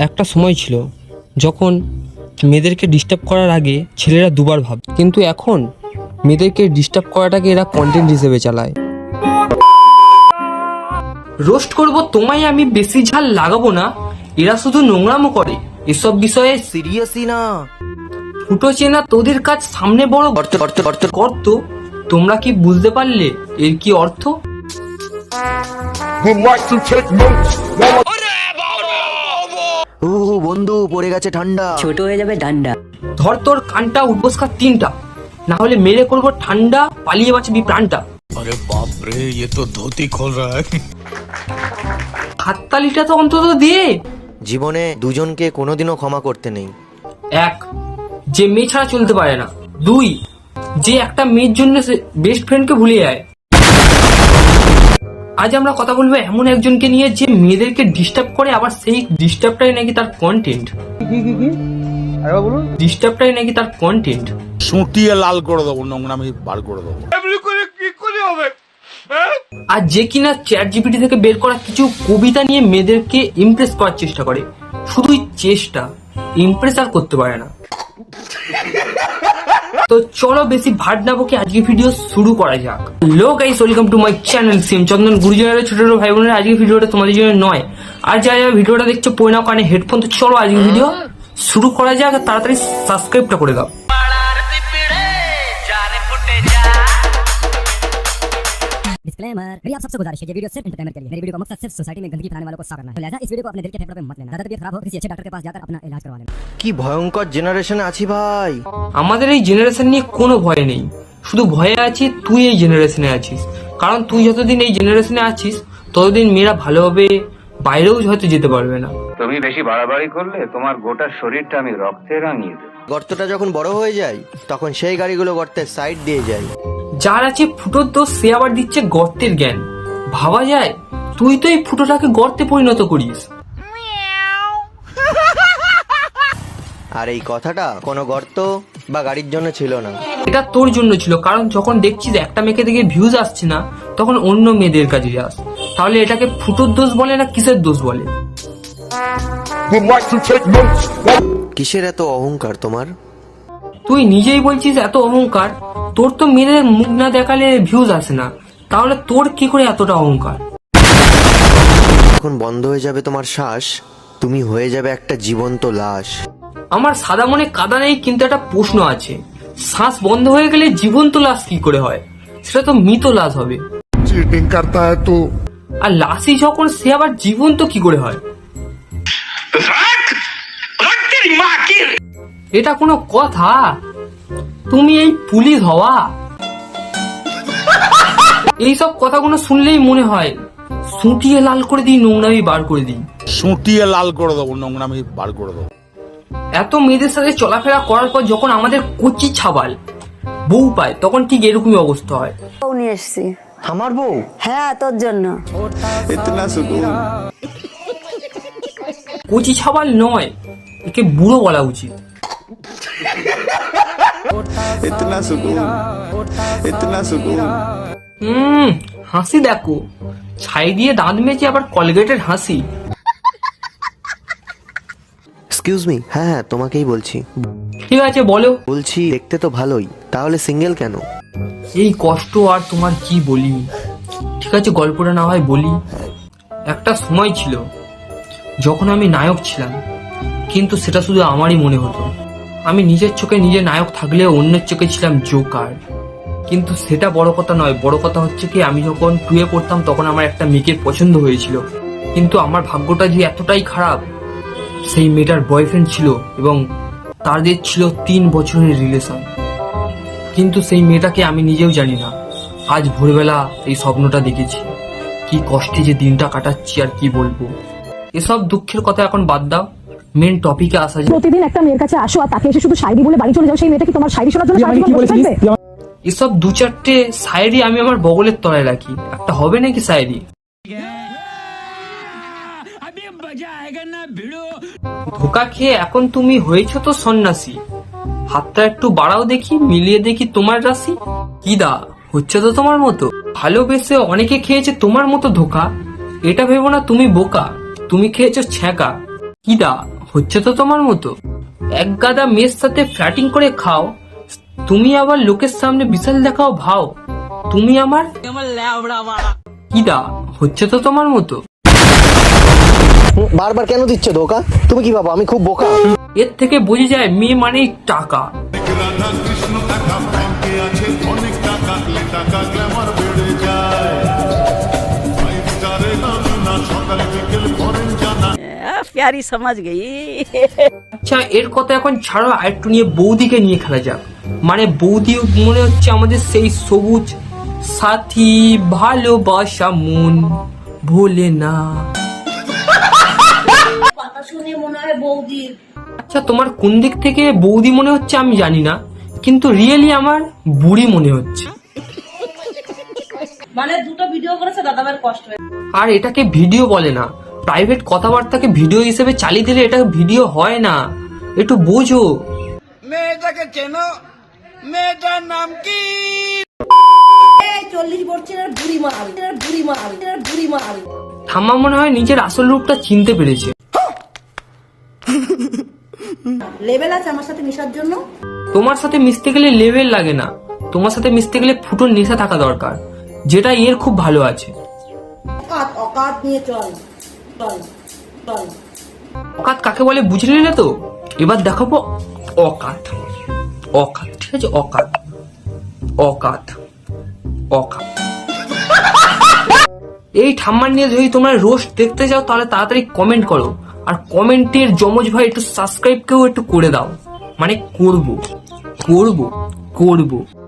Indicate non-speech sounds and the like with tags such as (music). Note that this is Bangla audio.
একটা সময় ছিল যখন মেয়েদেরকে ডিস্টার্ব করার আগে ছেলেরা দুবার ভাব কিন্তু এখন মেয়েদেরকে ডিস্টার্ব করাটাকে এরা কন্টেন্ট হিসেবে চালায়। রোস্ট করব তোমায় আমি বেশি ঝাল লাগাবো না এরা শুধু নোংরামো করে এসব বিষয়ে সিরিয়াসই না। ফুটো চেনা তোদের কাজ সামনে বড় অর্থ অর্থ অর্থ গর্ত তোমরা কি বুঝতে পারলে এর কি অর্থ? ও বন্ধু পড়ে গেছে ঠান্ডা ছোট হয়ে যাবে ডান্ডা ধর তোর কানটা উঠবসকার তিনটা না হলে মেরে করবো ঠান্ডা পালিয়ে বাঁচবি প্রাণটা अरे बाप रे ये तो धोती खोल रहा है হাততালিটা তো অন্তত দিয়ে জীবনে দুজনকে কোনোদিনও ক্ষমা করতে নেই এক যে মেয়ে ছাড়া চলতে পারে না দুই যে একটা মেয়ের জন্য বেস্ট ফ্রেন্ডকে ভুলে যায় আজ আমরা কথা বলব এমন একজনকে নিয়ে যে মেয়েদেরকে ডিস্টার্ব করে আবার সেই ডিস্টার্বটাই নাকি তার কন্টেন্ট ডিস্টার্বটাই নাকি তার কন্টেন্ট সুটিয়ে লাল করে দেবো নোংরামি বার করে দেবো। আর যে কিনা চ্যাট জিপিটি থেকে বের করা কিছু কবিতা নিয়ে মেয়েদেরকে ইমপ্রেস করার চেষ্টা করে। শুধুই চেষ্টা ইমপ্রেস আর করতে পারে না। তো চলো বেশি ভাট না বকে আজকে ভিডিও শুরু করা যাক। লো guys welcome to my channel সিম চন্দন। গুরুজনের ছোট ছোট ভাই বোনের আজকে ভিডিওটা তোমাদের জন্য নয়। আর যা যা ভিডিওটা দেখছ পয়না কানে হেডফোন তো চলো আজকে ভিডিও শুরু করা যাক তাড়াতাড়ি সাবস্ক্রাইবটা করে দাও। डिस्क्लेमर मेरी आप सबसे गुजारिश है ये वीडियो सिर्फ एंटरटेनमेंट के लिए मेरी वीडियो का मकसद सिर्फ सोसाइटी में गंदगी फैलाने वालों को साफ करना है तो लिहाजा इस वीडियो को अपने दिल के फेफड़ों पे मत लेना ज्यादा तबीयत खराब हो किसी अच्छे डॉक्टर के पास जाकर अपना इलाज करवा लेना কি ভয়ঙ্কর জেনারেশনে আছি ভাই আমাদের এই জেনারেশন নিয়ে কোনো ভয় নেই শুধু ভয়ে আছি তুই এই জেনারেশনে আছিস কারণ তুই যতদিন এই জেনারেশনে আছিস ততদিন মেয়েরা ভালোভাবে বাইরেও হয়তো যেতে পারবে না তুমি বেশি বাড়াবাড়ি করলে তোমার গোটা শরীরটা আমি রক্তে রাঙিয়ে দেবো গর্তটা যখন বড় হয়ে যায় তখন সেই গাড়িগুলো গর্তের সাইড দিয়ে যায় যার আছে ফুটোর দোষ সে আবার দিচ্ছে গর্তের জ্ঞান। ভাবা যায় তুই তো এই ফুটোটাকে গর্তে পরিণত করিস। (laughs) আর এই কথাটা কোনো গর্ত বা গাড়ির জন্য ছিল না। এটা তোর জন্য ছিল কারণ যখন দেখছিস একটা মেয়েকে দেখে ভিউজ আসছে না তখন অন্য মেয়েদের কাছে যাস। তাহলে এটাকে ফুটোর দোষ বলে না কিসের দোষ বলে? কিসের এত অহংকার তোমার? তুই নিজেই বলছিস এত অহংকার? তোর তো মেয়েদের মুখ না দেখালে ভিউজ আসে না। তাহলে তোর কি করে এতটা অহংকার? এখন বন্ধ হয়ে যাবে তোমার শ্বাস তুমি হয়ে যাবে একটা জীবন্ত লাশ। আমার সাদা মনে কাদা নেই কিন্তু একটা প্রশ্ন আছে। শ্বাস বন্ধ হয়ে গেলে জীবন্ত লাশ কি করে হয়? সেটা তো মৃত লাশ হবে। আর লাশই যখন সে আবার জীবন্ত কি করে হয়? এটা কোনো কথা? তুমি এই পুলিশ হওয়া? এইসব কথাগুলো শুনলেই মনে হয় সুটিয়ে লাল করে দিই নোংরামি বার করে দিই। সুটিয়ে লাল করে দেবো নোংরামি বার করে দেবো। এত মেয়েদের সাথে চলাফেরা করার পর যখন আমাদের কচি ছাবাল বউ পায় তখন ঠিক এরকমই অবস্থা হয়। বউ নিয়ে এসছি। আমার বউ? হ্যাঁ তোর জন্য। কচি ছাবাল নয় একে বুড়ো বলা উচিত। হুম হাসি দেখো। ছাই দিয়ে দাঁত মেজে আবার কলগেটের হাসি। এক্সকিউজ মি হ্যাঁ হ্যাঁ তোমাকেই বলছি। ঠিক আছে বলো। বলছি দেখতে তো ভালোই তাহলে সিঙ্গেল কেন? এই কষ্ট আর তোমার কি বলি? ঠিক আছে গল্পটা না হয় বলি। একটা সময় ছিল যখন আমি নায়ক ছিলাম কিন্তু সেটা শুধু আমারই মনে হতো। আমি নিজের চোখে নিজে নায়ক থাকলেও অন্যের চোখে ছিলাম জোকার। কিন্তু সেটা বড় কথা নয়, বড় কথা হচ্ছে কি, আমি যখন টুয়ে পড়তাম তখন আমার একটা মেয়েকে পছন্দ হয়েছিল। কিন্তু আমার ভাগ্যটা যে এতটাই খারাপ, সেই মেয়েটার বয়ফ্রেন্ড ছিল এবং তাদের ছিল তিন বছরের রিলেশন কিন্তু সেই মেয়েটাকে আমি নিজেও জানি না। আজ ভোরবেলা এই স্বপ্নটা দেখেছি। কি কষ্টে যে দিনটা কাটাচ্ছি আর কি বলব। এসব দুঃখের কথা এখন বাদ দাও। মেন টপিকে আসা যায়। প্রতিদিন একটা মেয়ের কাছে আসো আর তাকে এসে শুধু শায়রি বলে বাড়ি চলে যাও সেই মেয়েটা কি তোমার শায়রি শোনার জন্য সারা জীবন বসে থাকবে? এসব দু চারটে শায়েরি আমি আমার বগলের তলায় রাখি। একটা হবে নাকি শায়েরি ধোকা খেয়ে এখন তুমি হয়েছ তো সন্ন্যাসী। হাতটা একটু বাড়াও দেখি মিলিয়ে দেখি তোমার রাশি। কি দা হচ্ছে তো তোমার মতো। ভালোবেসে অনেকে খেয়েছে তোমার মতো ধোকা। এটা ভেবো না তুমি বোকা তুমি খেয়েছো ছ্যাঁকা। কি দা হচ্ছে তো তোমার মতো? এক গাদা মেয়ের সাথে ফ্ল্যাটিং করে খাও তুমি আবার লোকের সামনে বিশাল দেখাও ভাও তুমি আমার কিদা হচ্ছে তো তোমার মতো? বারবার কেন দিচ্ছ ধোকা? তুমি কি ভাবো আমি খুব বোকা? এর থেকে বোঝা যায় মেয়ে মানেই টাকা প্যারি সমাজ গেই আচ্ছা এর কথা এখন ছাড়ো আরেকটু নিয়ে বৌদিকে নিয়ে খেলা যাক। মানে বৌদি মনে হচ্ছে আমাদের সেই সবুজ সাথী ভালোবাসা মন ভোলে না। আচ্ছা তোমার কোন দিক থেকে বৌদি মনে হচ্ছে আমি জানি না কিন্তু রিয়েলি আমার বুড়ি মনে হচ্ছে। মানে দুটো ভিডিও করেছে দাদাবার কষ্ট আর এটাকে ভিডিও বলে না। প্রাইভেট কথাবার্তাকে ভিডিও হিসেবে চালিয়ে দিলে এটা ভিডিও হয় না। একটু বোঝো। চল্লিশ বছরের বুড়ি মাল বুড়ি মাল বুড়ি মাল ঠাম্মা মনে হয় নিজের আসল রূপটা চিনতে পেরেছে। লেভেল আছে আমার সাথে মিশার জন্য? তোমার সাথে মিশতে গেলে লেভেল লাগে না। তোমার সাথে মিশতে গেলে ফুটোর নেশা থাকা দরকার। যেটা এর খুব ভালো আছে। অকাত নিয়ে চল। অকাত কাকে বলে নিলে তো? এবার দেখাবো অকাত। অকাত, ঠিক আছে? অকাত। অকাত। অকাত। এই ঠাম্মার নিয়ে যদি তোমরা রোজ দেখতে চাও তাহলে তাড়াতাড়ি কমেন্ট করো। আর কমেন্টের জমজ ভাই একটু সাবস্ক্রাইব কেউ একটু করে দাও। মানে করব। করব। করব।